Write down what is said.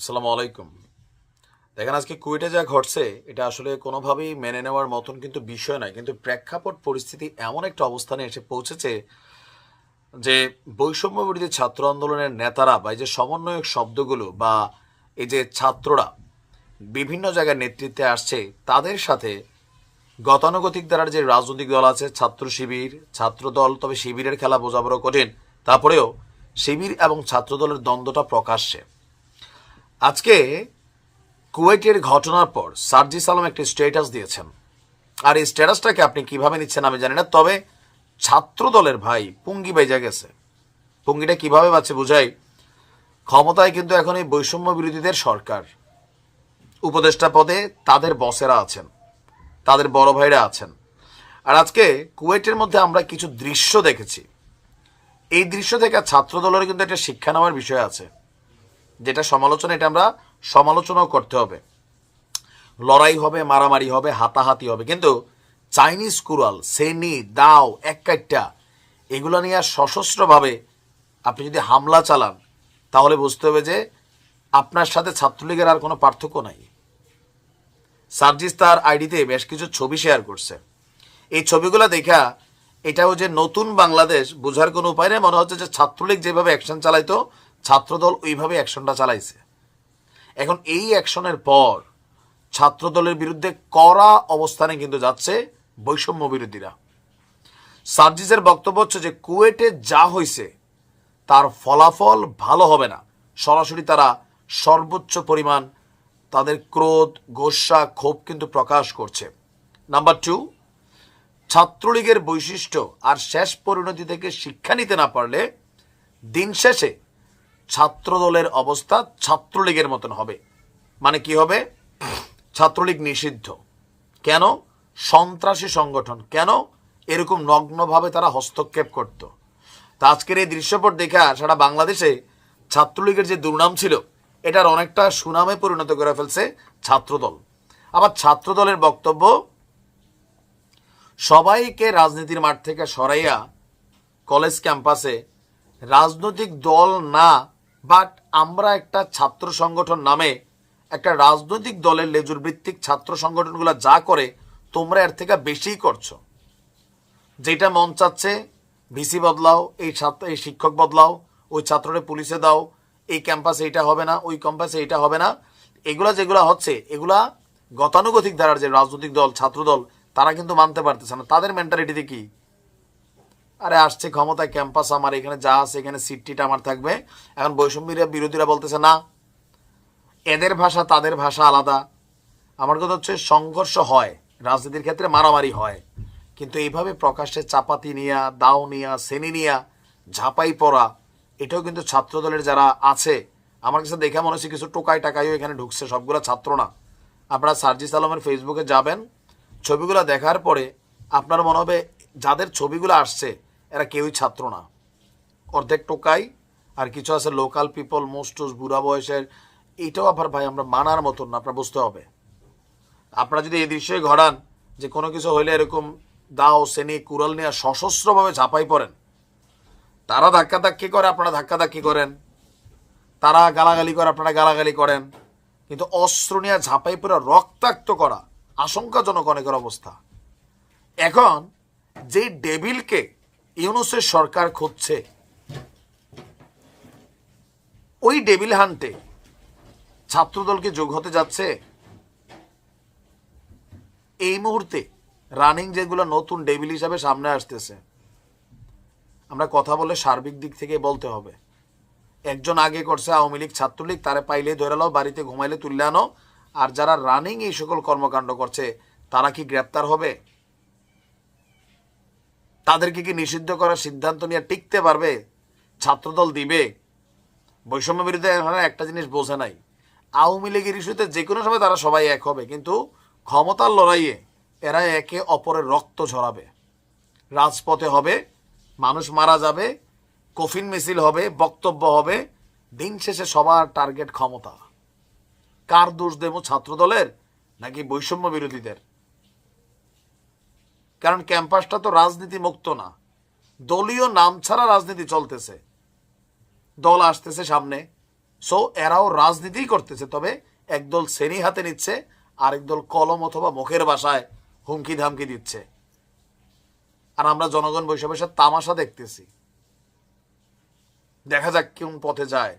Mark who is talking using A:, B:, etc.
A: আসসালামু আলাইকুম। দেখেন, আজকে কুয়েটে যা ঘটছে, এটা আসলে কোনোভাবেই মেনে নেওয়ার মতন কিন্তু বিষয় নয়। কিন্তু প্রেক্ষাপট পরিস্থিতি এমন একটা অবস্থানে এসে পৌঁছেছে যে বৈষম্য বিরোধী ছাত্র আন্দোলনের নেতারা বা এই যে সমন্বয়ক শব্দগুলো বা এই যে ছাত্ররা বিভিন্ন জায়গায় নেতৃত্বে আসছে, তাদের সাথে গতানুগতিক দ্বারার যে রাজনৈতিক দল আছে, ছাত্র শিবির, ছাত্র দল, তবে শিবিরের খেলা বোঝা বড় কঠিন। তারপরেও শিবির এবং ছাত্রদলের দ্বন্দ্বটা প্রকাশ্যে। আজকে কুয়েটের ঘটনার পর সার্জিস আলম একটি স্ট্যাটাস দিয়েছেন। আর এই স্ট্যাটাসটাকে আপনি কীভাবে নিচ্ছেন আমি জানি না, তবে ছাত্র দলের ভাই পুঙ্গি বেজা গেছে। পুঙ্গিটা কীভাবে বাঁচে বুঝাই? ক্ষমতায় কিন্তু এখন এই বৈষম্য বিরোধীদের সরকার। উপদেষ্টা পদে তাদের বসেরা আছেন, তাদের বড় ভাইরা আছেন। আর আজকে কুয়েটের মধ্যে আমরা কিছু দৃশ্য দেখেছি। এই দৃশ্য থেকে ছাত্র দলের কিন্তু একটা শিক্ষা নেওয়ার বিষয় আছে। যেটা সমালোচনা, এটা আমরা সমালোচনাও করতে হবে। লড়াই হবে, মারামারি হবে, হাতাহাতি হবে। কিন্তু চাইনিজ কুরাল সেনি, দাও, এক কাইটটা, এগুলো নিয়ে আর সশস্ত্রভাবে আপনি যদি হামলা চালান, তাহলে বুঝতে হবে যে আপনার সাথে ছাত্রলীগের আর কোনো পার্থক্য নাই। সার্জিস তার আইডিতে বেশ কিছু ছবি শেয়ার করছে। এই ছবিগুলো দেখা এটাও যে নতুন বাংলাদেশ, বোঝার কোনো উপায় নেই। মনে হচ্ছে যে ছাত্রলীগ যেভাবে অ্যাকশন চালাইতো ছাত্রদল ওইভাবে অ্যাকশনটা চালাইছে। এখন এই অ্যাকশনের পর ছাত্রদলের বিরুদ্ধে কড়া অবস্থানে কিন্তু যাচ্ছে বৈষম্য বিরোধীরা। সার্জিসের বক্তব্য হচ্ছে যে, কুয়েটে যা হয়েছে তার ফলাফল ভালো হবে না। সরাসরি তারা সর্বোচ্চ পরিমাণ তাদের ক্রোধ, গোসা, ক্ষোভ কিন্তু প্রকাশ করছে। নাম্বার টু, ছাত্রলীগের বৈশিষ্ট্য আর শেষ পরিণতি থেকে শিক্ষা নিতে না পারলে দিন শেষে ছাত্রদলের অবস্থা ছাত্রলীগের মতন হবে। মানে কি হবে? ছাত্রলীগ নিষিদ্ধ। কেন? সন্ত্রাসী সংগঠন। কেন? এরকম নগ্নভাবে তারা হস্তক্ষেপ করত। তা আজকের এই দৃশ্যপট দেখা সারা বাংলাদেশে ছাত্রলীগের যে দুর্নাম ছিল, এটার অনেকটা সুনামে পরিণত করে ফেলছে ছাত্রদল। আবার ছাত্রদলের বক্তব্য, সবাইকে রাজনীতির মাঠ থেকে সরাইয়া কলেজ ক্যাম্পাসে রাজনৈতিক দল না বাট আমরা একটা ছাত্র সংগঠন নামে একটা রাজনৈতিক দলের লেজুর ভিত্তিক ছাত্র সংগঠনগুলো যা করে, তোমরা এর থেকে বেশিই করছ। যেটা মন চাচ্ছে, ভিসি বদলাও, এই ছাত্র, এই শিক্ষক বদলাও, ওই ছাত্ররে পুলিশে দাও, এই ক্যাম্পাসে এটা হবে না, ওই ক্যাম্পাসে এটা হবে না। এগুলা যেগুলা হচ্ছে, এগুলা গতানুগতিক ধারার যে রাজনৈতিক দল ছাত্রদল তারা কিন্তু মানতে পারতেছে না। তাদের মেন্টালিটিতে কি? আরে, আসছে ক্ষমতায় ক্যাম্পাস আমার, এখানে যা আছে, এখানে সিটটিটা আমার থাকবে। এখন বৈষম্যীরা, বিরোধীরা বলতেছে, না, এদের ভাষা তাদের ভাষা আলাদা। আমার কথা হচ্ছে, সংঘর্ষ হয়, রাজনীতির ক্ষেত্রে মারামারি হয়, কিন্তু এইভাবে প্রকাশ্যে চাপাতি নিয়া, দাও নিয়া, সেনি নিয়া, ঝাঁপাই পড়া, এটাও কিন্তু ছাত্রদলের যারা আছে, আমার কাছে দেখে মনে হচ্ছে কিছু টোকাই টাকাইও এখানে ঢুকছে, সবগুলো ছাত্র না। আপনারা সার্জিস আলমের ফেসবুকে যাবেন, ছবিগুলো দেখার পরে আপনার মনে হবে, যাদের ছবিগুলো আসছে এরা কেউই ছাত্র না। অর্ধেক টোকাই, আর কিছু আছে লোকাল পিপল মোস্টুস বুড়া বয়সের। এইটাও আবার ভাই আমরা মানার মতন না, আপনার বুঝতে হবে। আপনারা যদি এই দৃশ্যে ঘটান যে কোনো কিছু হইলে এরকম দাও, সেনি, কুড়াল নিয়ে সশস্ত্রভাবে ঝাঁপাই পড়েন। তারা ধাক্কাধাক্কি করে, আপনারা ধাক্কা ধাক্কি করেন। তারা গালাগালি করে, আপনারা গালাগালি করেন। কিন্তু অস্ত্র নিয়ে ঝাঁপাই পড়ে, রক্তাক্ত করা আশঙ্কাজনক অনেকের অবস্থা। এখন যে ডেভিলকে ইউনুসের সরকার খুঁজছে। ওই ডেবিল হান্টে ছাত্রদলকে যোগ হতে যাচ্ছে? এই মুহূর্তে রানিং যেগুলো নতুন ডেভিল হিসাবে সামনে আসতেছে, আমরা কথা বলে সার্বিক দিক থেকে বলতে হবে। একজন আগে করছে আওয়ামী লীগ ছাত্রলীগ, তারা পাইলে ধরে নাও, বাড়িতে ঘুমাইলে তুললে আনো। আর যারা রানিং এই সকল কর্মকাণ্ড করছে, তারা কি গ্রেপ্তার হবে? তাদেরকে কি নিষিদ্ধ করার সিদ্ধান্ত নিয়ে টিকতে পারবে? ছাত্রদল দিবে। বৈষম্য বিরুদ্ধে একটা জিনিস বোঝে নাই। আওয়ামী লীগের ইস্যুতে যে কোনো সময় তারা সবাই এক হবে, কিন্তু ক্ষমতার লড়াইয়ে এরা একে অপরের রক্ত ঝরাবে। রাজপথে হবে, মানুষ মারা যাবে, কফিন মিছিল হবে, বক্তব্য হবে, দিন শেষে সবার টার্গেট ক্ষমতা। কার দোষ দেব ছাত্রদলের নাকি বৈষম্য বিরোধীদের? কারণ ক্যাম্পাসটা তো রাজনীতি মুক্ত না। দলীয় নাম ছাড়া রাজনীতি চলতেছে। দল আসতেছে সামনে। সো এরাও রাজনীতিই করতেছে, তবে একদল শ্রেণি হাতে নিচ্ছে, আরেক দল কলম অথবা মুখের বাসায় হুমকি ধামকি দিচ্ছে। আর আমরা জনগণ বসে তামাশা দেখতেছি। দেখা যাক কোন পথে যায়।